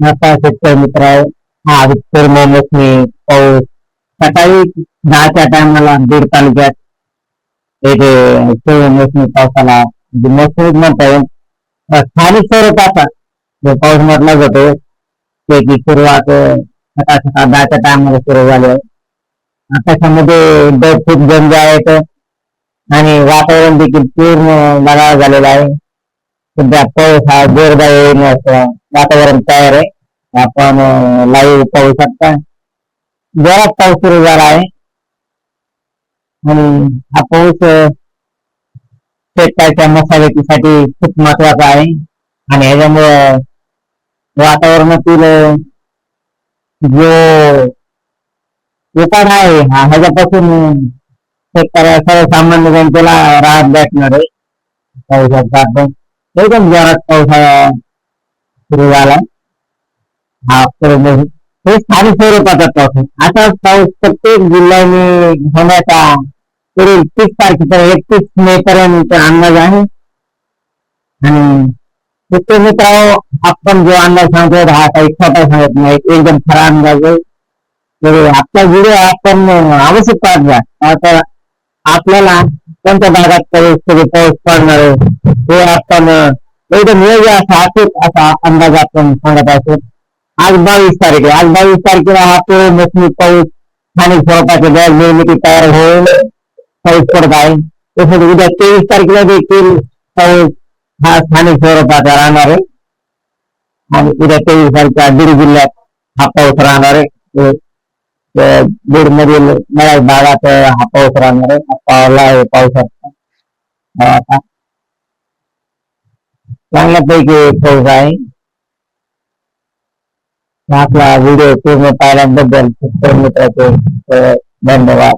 नमस्कार शेतकरी मित्र हा विठ्ठल मोमोसनी पाऊस. सकाळी दहाच्या टायमाला बीड तालुक्यात एक मोसमी पावसाला म्हणजे मोसमीच म्हणता येईल. स्थानिक स्वरूपाचा जो पाऊस म्हटला जातो त्याची सुरुवात सकाळ सकाळ दहाच्या टायमाला सुरू झाली आहे. आकाशामध्ये दर खूप गंज आहेत आणि वातावरण देखील पूर्ण लगाव झालेलं आहे. सध्या पाऊस हा जोरदार येऊन असं वातावरण तयार आहे. आपण लाईव्ह पाहू शकता. जोरात पाऊस सुरू झाला आहे. आणि हा पाऊस शेतकऱ्याच्या मशागतीसाठी खूप महत्त्वाचा आहे. आणि ह्याच्यामुळे वातावरणातील जो उपाड आहे हा ह्याच्यापासून शेतकऱ्या सर्वसामान्य जनतेला राहत भेटणार आहे. पाहू शकता आपण. एकदम जोरात पाऊस सुरू झाला हा पूर्ण हे स्थानिक स्वरूपाचा पाऊस आहे. पाऊस प्रत्येक जिल्ह्याने होण्याचा पुढील तीस तारखेपर्यंत एकतीस मे पर्यंत अंदाज आहे. आणि शेतकरी मित्रांनो आपण जो अंदाज सांगतो हा काही खोटा सांगत नाही. एकदम खरा अंदाज आहे. तर आपला व्हिडिओ आपण आवश्यक पाहत आता आपल्याला कोणत्या भागात पाऊस कधी पाऊस पडणार आहे हे आपण एकदम योग्य असा अचूक असा अंदाज आपण सांगत असतो आज बावीस तारीख आहे आज बावीस तारखेला हा पूर्व मोसमी पाऊस स्थानिक स्वरूपाचे गॅस निर्मिती तयार होऊन पाऊस पडत आहे तसंच उद्या तेवीस तारखेला देखील पाऊस हा स्थानिक स्वरूपाचा राहणार आहे आणि उद्या तेवीस तारखेला बीड जिल्ह्यात हा पाऊस राहणार आहे बीड मधील बऱ्याच भागात हा पाऊस राहणार आहे पावला आहे पावसाचा चांगल्यापैकी पाऊस आहे. आपला व्हिडिओ पूर्ण पाहिल्याबद्दल मित्राचे धन्यवाद.